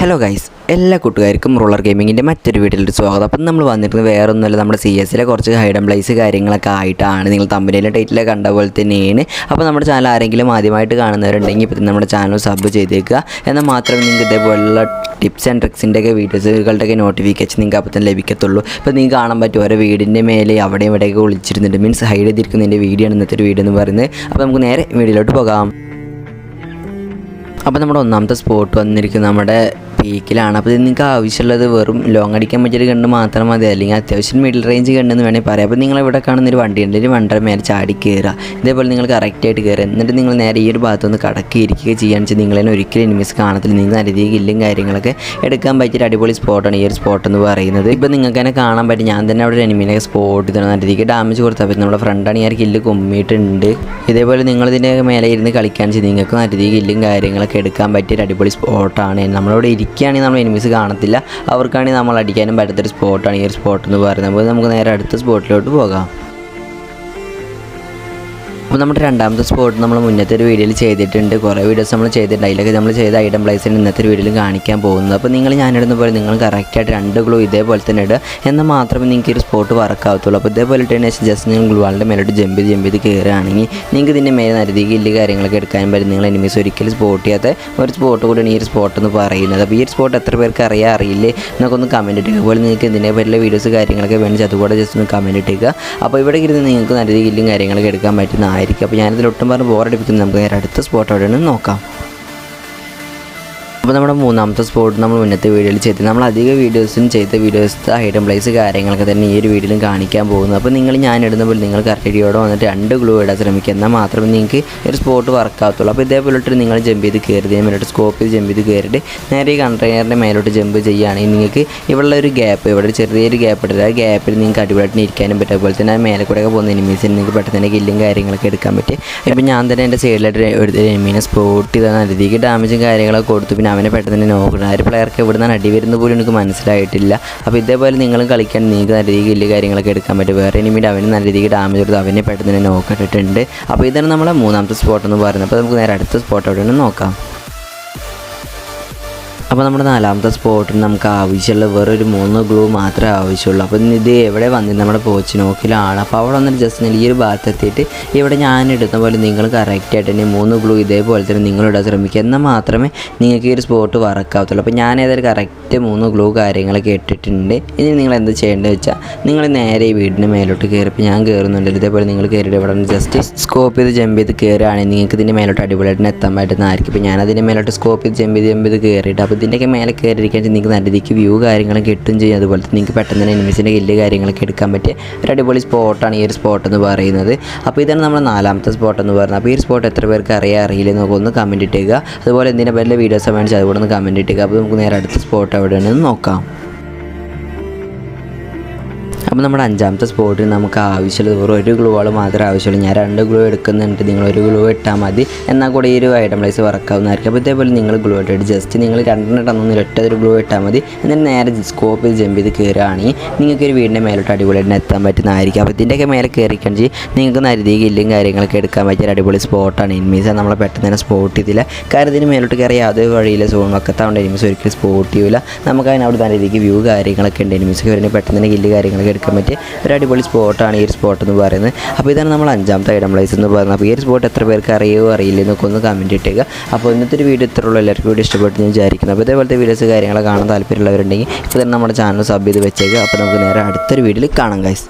Hello guys എല്ലാ കൂട്ടുകാർക്കും roller ഗെയിമിങ്ങിന്റെ മറ്റൊരു വീട്ടിലൊരു സ്വാഗതം. അപ്പം നമ്മൾ വന്നിരിക്കുന്നത് വേറെ നമ്മുടെ സി എസിലെ കുറച്ച് ഹൈഡ് ആൻഡ് പ്ലേസ് കാര്യങ്ങളൊക്കെ ആയിട്ടാണ് നിങ്ങൾ തമ്പനിയിലെ ടൈറ്റിലെ കണ്ട പോലെ തന്നെയാണ്. അപ്പോൾ നമ്മുടെ ചാനൽ ആരെങ്കിലും ആദ്യമായിട്ട് കാണുന്നവരുണ്ടെങ്കിൽ ഇപ്പം നമ്മുടെ ചാനൽ സബ് ചെയ്തേക്കുക. എന്നാൽ മാത്രമേ നിങ്ങൾക്ക് ഇതേപോലുള്ള ടിപ്സ് ആൻഡ് ട്രിക്സിന്റെയൊക്കെ വീഡിയോസുകളുടെയൊക്കെ നോട്ടിഫിക്കേഷൻ നിങ്ങൾക്ക് അപ്പം തന്നെ ലഭിക്കത്തുള്ളൂ. ഇപ്പോൾ നിങ്ങൾക്ക് കാണാൻ പറ്റും ഓരോ വീടിന്റെ മേലെ അവിടെയും ഇവിടെയൊക്കെ ഒളിച്ചിരുന്നുണ്ട്. മീൻസ് ഹൈഡ് ചെയ്തിരിക്കുന്നതിന്റെ വീഡിയോ ആണ് ഇന്നത്തെ ഒരു വീഡിയോ എന്ന് പറയുന്നത്. അപ്പോൾ നമുക്ക് നേരെ വീഡിയോയിലോട്ട് പോകാം. അപ്പോൾ നമ്മുടെ ഒന്നാമത്തെ സ്പോട്ട് വന്നിരിക്കുന്നത് നമ്മുടെ പീക്കിലാണ് അപ്പോൾ ഇത് നിങ്ങൾക്ക് ആവശ്യമുള്ളത് വെറും ലോങ് അടിക്കാൻ പറ്റിയൊരു കണ്ട് മാത്രം മതി. അല്ലെങ്കിൽ അത്യാവശ്യം മിഡിൽ റേഞ്ച് കണ്ടെന്ന് വേണമെങ്കിൽ പറയാം. അപ്പോൾ നിങ്ങൾ ഇവിടെ കാണുന്ന ഒരു വണ്ടി ഉണ്ട്. ഒരു വണ്ടര മേലെ ചാടി കയറുക ഇതേപോലെ നിങ്ങൾ കറക്റ്റായിട്ട് കയറുക എന്നിട്ട് നിങ്ങൾ നേരെ ഈ ഒരു ഭാഗത്തുനിന്ന് കടക്കി ഇരിക്കുക ചെയ്യുകയാണെന്ന് വെച്ചാൽ നിങ്ങളെ ഒരിക്കലും എനിമീസ് കാണത്തില്ല. നിങ്ങൾ നല്ല രീതിയിൽ കില്ലും കാര്യങ്ങളൊക്കെ എടുക്കാൻ പറ്റിയൊരു അടിപൊളി സ്പോട്ടാണ് ഈ ഒരു സ്പോട്ട് എന്ന് പറയുന്നത്. ഇപ്പോൾ നിങ്ങൾക്ക് തന്നെ കാണാൻ പറ്റും. ഞാൻ തന്നെ അവിടെ ഒരു എനിമിനെ സ്പോട്ട് ഇതാണ് നല്ല രീതിക്ക് ഡാമേജ് കൊടുത്താൽ പറ്റും നമ്മുടെ ഫ്രണ്ടാണ് ഒരു കില്ല് കുമ്മിയിട്ടുണ്ട്. ഇതേപോലെ നിങ്ങൾ നിങ്ങളിതിന്റെ മേലെ ഇരുന്ന് കളിക്കാൻ നിങ്ങൾക്ക് നല്ല രീതിയിൽ കില്ലും കാര്യങ്ങളൊക്കെ എടുക്കാൻ പറ്റിയൊരു അടിപൊളി സ്പോട്ടാണ് നമ്മളിവിടെ ഇരിക്കുകയാണെങ്കിൽ നമ്മൾ എനിമീസ് കാണത്തില്ല. അവർക്കാണെങ്കിൽ നമ്മൾ അടിക്കാനും പറ്റാത്തൊരു സ്പോട്ടാണ് ഈ ഒരു സ്പോട്ട് എന്ന് പറയുന്നത്. നമുക്ക് നേരെ അടുത്ത സ്പോട്ടിലോട്ട് പോകാം. അപ്പോൾ നമ്മുടെ രണ്ടാമത്തെ സ്പോട്ട് നമ്മൾ മുന്നത്തെ ഒരു വീഡിയോയിൽ ചെയ്തിട്ടുണ്ട്. കുറേ വീഡിയോസ് നമ്മൾ ചെയ്തിട്ടുണ്ട്. അതിലൊക്കെ നമ്മൾ ചെയ്ത ഐറ്റം പ്ലേസിന് ഇന്നത്തെ ഒരു വീഡിയോയിൽ കാണിക്കാൻ പോകുന്നത്. അപ്പോൾ നിങ്ങൾ ഞാനിടുന്ന പോലെ നിങ്ങൾ കറക്റ്റായിട്ട് രണ്ട് ഗ്ലൂ ഇതേപോലെ തന്നെ ഇടുക. എന്നാൽ മാത്രമേ നിങ്ങൾക്ക് ഒരു സ്പോട്ട് വർക്കാവത്തുള്ളൂ അപ്പോൾ ഇതേപോലെ തന്നെ ജസ്റ്റ് നിങ്ങൾ ഗ്ലുവാളിന്റെ മേലോട്ട് ജമ്പ് ചെയ്ത് ജമ്പ് ചെയ്ത് കയറുകയാണെങ്കിൽ നിങ്ങൾക്ക് ഇതിന്റെ മേലെ നരുതി ഇല്ല കാര്യങ്ങളൊക്കെ എടുക്കാൻ പറ്റും. നിങ്ങൾ എനിമീസ് ഒരിക്കലും സ്പോട്ട് ചെയ്യാത്ത ഒരു സ്പോട്ട് കൂടിയാണ് ഈ ഒരു സ്പോട്ട് എന്ന് പറയുന്നത്. അപ്പോൾ ഈ ഒരു സ്പോട്ട് എത്ര പേർക്ക് അറിയാൻ അറിയില്ലേ? എന്നൊക്കെ ഒന്ന് കമന്റ് ഇട്ടുക അതുപോലെ നിങ്ങൾക്ക് ഇതിനെ പറ്റിയുള്ള വീഡിയോസ് കാര്യങ്ങളൊക്കെ വേണമെങ്കിൽ അതുകൂടെ ജസ്റ്റ് ഒന്ന് കമന്റ് ഇട്ടുക അപ്പോൾ ഇവിടെ ഇരുന്ന് നിങ്ങൾക്ക് നല്ല രീതിയിലും കാര്യങ്ങളൊക്കെ എടുക്കാൻ പറ്റുന്നതായിരിക്കും അപ്പോൾ ഞാനിതിൽ ഒട്ടും പറഞ്ഞ് ബോറടിപ്പിക്കുന്നത് നമുക്ക് നേരെ അടുത്ത സ്പോട്ട് എവിടെയാണ് നോക്കാം. അപ്പോൾ നമ്മുടെ മൂന്നാമത്തെ സ്പോട്ട് നമ്മൾ മുന്നത്തെ വീഡിയോയിൽ ചെയ്ത്. നമ്മൾ അധിക വീഡിയോസും ചെയ്ത വീഡിയോസ് ഹൈഡൻ പ്ലേസ് കാര്യങ്ങളൊക്കെ തന്നെ ഈ ഒരു വീഡിയോയിലും കാണിക്കാൻ പോകുന്നു. അപ്പോൾ നിങ്ങൾ ഞാൻ ഇടുന്ന പോലെ നിങ്ങൾ കറക്റ്റിയോടെ വന്നിട്ട് രണ്ട് ഗ്ലൂ ഇടാൻ ശ്രമിക്കുക. എന്നാൽ മാത്രമേ നിങ്ങൾക്ക് ഒരു സ്പോട്ട് വർക്ക് ആകത്തുള്ളൂ അപ്പോൾ ഇതേപോലെ നിങ്ങൾ ജമ്പ് ചെയ്ത് കയറി ഇതിന് മേലോട്ട് സ്കോപ്പ് ചെയ്ത് ജമ്പ് ചെയ്ത് കയറിയിട്ട് നേരെ ഈ കണ്ടെയ്നറിന്റെ മേലോട്ട് ജമ്പ് ചെയ്യുകയാണെങ്കിൽ നിങ്ങൾക്ക് ഇവിടെ ഒരു ഗ്യാപ്പ് ഇവിടെ ചെറിയൊരു ഗ്യാപ്പ് ഇട്ടില്ല ആ ഗ്യാപ്പിൽ നിങ്ങൾക്ക് അടിപൊളിയായിട്ട് ഇരിക്കാനും പറ്റും. അതുപോലെ തന്നെ ആ മേലെ കൂടെയൊക്കെ പോകുന്ന എനിമീസിന് നിങ്ങൾക്ക് പെട്ടെന്ന് തന്നെ കില്ലും കാര്യങ്ങളൊക്കെ എടുക്കാൻ പറ്റും. ഇപ്പം ഞാൻ തന്നെ എന്റെ സൈഡിലായിട്ട് ഒരു എനിമീനെ സ്പോട്ട് ചെയ്താൽ നല്ല രീതിക്ക് ഡാമേജും കാര്യങ്ങളൊക്കെ കൊടുത്തു. പിന്നെ അവനെ പെട്ടെന്ന് തന്നെ നോക്കണം. ആ ഒരു പ്ലെയർക്ക് ഇവിടെ നിന്ന് അടി വരുന്ന പോലും എനിക്ക് മനസ്സിലായിട്ടില്ല. അപ്പോൾ ഇതേപോലെ നിങ്ങളും കളിക്കാൻ നിങ്ങൾക്ക് നല്ല രീതിയിൽ വലിയ കാര്യങ്ങളൊക്കെ എടുക്കാൻ പറ്റും. വേറെ എനിമിയുടെ അവന് നല്ല രീതിക്ക് ഡാമേജ് കൊടുത്ത് അവനെ പെട്ടെന്ന് തന്നെ നോക്കിയിട്ടുണ്ട് അപ്പോൾ ഇതാണ് നമ്മുടെ മൂന്നാമത്തെ സ്പോട്ട് എന്ന് പറയുന്നത്. അപ്പോൾ നമുക്ക് നേരെ അടുത്ത സ്പോട്ട് എവിടെയാണ് നോക്കാം. അപ്പോൾ നമ്മുടെ നാലാമത്തെ സ്പോട്ടിന് നമുക്ക് ആവശ്യമുള്ള വേറൊരു മൂന്ന് ഗ്ലൂ മാത്രമേ ആവശ്യമുള്ളൂ. അപ്പോൾ ഇത് എവിടെ വന്നിട്ട് നമ്മുടെ പോച്ചിനോക്കിലാണ്. അപ്പോൾ അവിടെ വന്നിട്ട് ജസ്റ്റ് ഈ ഒരു ഭാഗത്ത് എത്തിയിട്ട് ഇവിടെ ഞാൻ ഇടുന്ന പോലെ നിങ്ങൾ കറക്റ്റായിട്ട് തന്നെ മൂന്ന് ഗ്ലൂ ഇതേപോലെ തന്നെ നിങ്ങൾ ഇടാൻ ശ്രമിക്കുക. എന്നാൽ മാത്രമേ നിങ്ങൾക്ക് ഈ ഒരു സ്പോട്ട് വർക്കാവത്തുള്ളൂ അപ്പോൾ ഞാൻ ഏതായാലും കറക്റ്റ് മൂന്ന് ഗ്ലൂ കാര്യങ്ങളൊക്കെ ഇട്ടിട്ടുണ്ട്. ഇനി നിങ്ങൾ എന്ത് ചെയ്യേണ്ടത് വെച്ചാൽ നിങ്ങൾ നേരെ ഈ വീടിന്റെ മേലോട്ട് കയറിപ്പോൾ ഞാൻ കയറുന്നുണ്ട് ഇതേപോലെ നിങ്ങൾ കയറിയിട്ട് ഇവിടെ ജസ്റ്റ് സ്കോപ്പ് ചെയ്ത് ജമ്പ് ചെയ്ത് കയറുകയാണെങ്കിൽ നിങ്ങൾക്ക് ഇതിന്റെ മേലോട്ട് അടിപൊളിയായിട്ട് എത്താൻ പറ്റുന്നതായിരിക്കും. ഇപ്പോൾ ഞാൻ അതിന്റെ മേലോട്ട് സ്കോപ്പ് ചെയ്ത് ജമ്പ് ചെയ്ത് ജമ്പ് ചെയ്ത് കയറിയിട്ട് അപ്പോൾ ഇതിന്റെയൊക്കെ മേലെ കയറിയിരിക്കാൻ നിങ്ങൾക്ക് നല്ല രീതിക്ക് വ്യൂ കാര്യങ്ങളും കിട്ടും ചെയ്യും. അതുപോലെ തന്നെ നിങ്ങൾക്ക് പെട്ടെന്ന് തന്നെ എനിമീസിന്റെ കില്ല് കാര്യങ്ങളൊക്കെ എടുക്കാൻ പറ്റിയ ഒരു അടിപൊളി സ്പോട്ടാണ് ഈ ഒരു സ്പോട്ട് എന്ന് പറയുന്നത്. അപ്പോൾ ഇതാണ് നമ്മുടെ നാലാമത്തെ സ്പോട്ട് എന്ന് പറയുന്നത്. അപ്പോൾ ഈ സ്പോട്ട് എത്ര പേർക്ക് അറിയാൻ അറിയില്ല എന്നൊക്കെ ഒന്ന് കമന്റ് ഇട്ടേക്കുക. അതുപോലെ എന്തിനെ പറ്റിയ വീഡിയോസ് വേണമെങ്കിൽ അതുകൂടെ ഒന്ന് കമന്റ് ഇട്ടേക്കുക. അപ്പോൾ നമുക്ക് നേരെ അടുത്ത സ്പോട്ട് എവിടെയാണെന്ന് നോക്കാം. അപ്പോൾ നമ്മുടെ അഞ്ചാമത്തെ സ്പോട്ടിൽ നമുക്ക് ആവശ്യമുള്ളത് വെറും ഒരു ഗ്ലൂ വാൾ മാത്രമേ ആവശ്യമുള്ളൂ. ഞാൻ രണ്ട് ഗ്ലൂ എടുക്കുന്നുണ്ട്. നിങ്ങൾ ഒരു ഗ്ലൂ ഇട്ടാൽ മതി. എന്നാൽ കൂടെ ഈ ഒരു ഐറ്റം പ്ലേസ് വർക്കാവുന്നതായിരിക്കും അപ്പോൾ ഇതേപോലെ നിങ്ങൾ ഗ്ലൂ ഇട്ടിട്ട് ജസ്റ്റ് നിങ്ങൾ രണ്ടെണ്ണം ഇട്ടൊന്നും ഒറ്റ ഒരു ഗ്ലൂ ഇട്ടാൽ മതി. എന്നിട്ട് നേരെ സ്കോപ്പ് ചെയ്ത് ജമ്പ് ചെയ്ത് കയറുകയാണെങ്കിൽ നിങ്ങൾക്ക് ഒരു വീടിന്റെ മേലോട്ട് അടിപൊളിയായിട്ട് എത്താൻ പറ്റുന്നതായിരിക്കും. അപ്പോൾ ഇതിന്റെയൊക്കെ മേലെ കയറിക്കഴിഞ്ഞ് നിങ്ങൾക്ക് നരുതി കില്ലും കാര്യങ്ങളൊക്കെ എടുക്കാൻ പറ്റിയ അടിപൊളി സ്പോട്ടാണ് എനിമീസ് നമ്മളെ പെട്ടെന്ന് തന്നെ സ്പോട്ട് ചെയ്തില്ല. കാരണം ഇതിന് മേലോട്ട് കയറി യാതൊരു വഴിയില്ല. സോൺ വക്കത്താവേണ്ട എനിമീസ് ഒരിക്കലും സ്പോട്ട് ചെയ്യില്ല നമുക്ക് അതിനവിടെ നല്ല രീതിക്ക് വ്യൂ കാര്യങ്ങളൊക്കെ ഉണ്ട്. എനിമീസ് വരുന്നത് പെട്ടെന്ന് തന്നെ കില്ല് കാര്യങ്ങളൊക്കെ എടുക്കാൻ പറ്റിയ ഒരു അടിപൊളി സ്പോട്ടാണ് ഈ ഒരു സ്പോട്ട് എന്ന് പറയുന്നത്. അപ്പോൾ ഇതാണ് നമ്മൾ അഞ്ചാമത്തെ ഐഡം പ്ലേസ് എന്ന് പറയുന്നത്. അപ്പോൾ ഈ ഒരു സ്പോട്ട് എത്ര പേർക്ക് അറിയുമോ അറിയില്ല എന്നൊക്കെ ഒന്ന് കമന്റ് ഇട്ടേക്കുക അപ്പോൾ ഇന്നത്തെ ഒരു വീഡിയോ ഇത്രയുള്ളൂ എല്ലാവർക്കും വീഡിയോ ഇഷ്ടപ്പെട്ടു ഞാൻ വിചാരിക്കുന്നു. അപ്പോൾ ഇതേപോലത്തെ വീഡിയോസ് കാര്യങ്ങളൊക്കെ കാണാൻ താല്പര്യമുള്ളവരുണ്ടെങ്കിൽ ഇപ്പോൾ തന്നെ നമ്മുടെ ചാനൽ സബ് ചെയ്ത് വെച്ചേക്കുക. അപ്പോൾ നമുക്ക് നേരെ അടുത്തൊരു വീഡിയോയിൽ കാണാം ഗൈസ്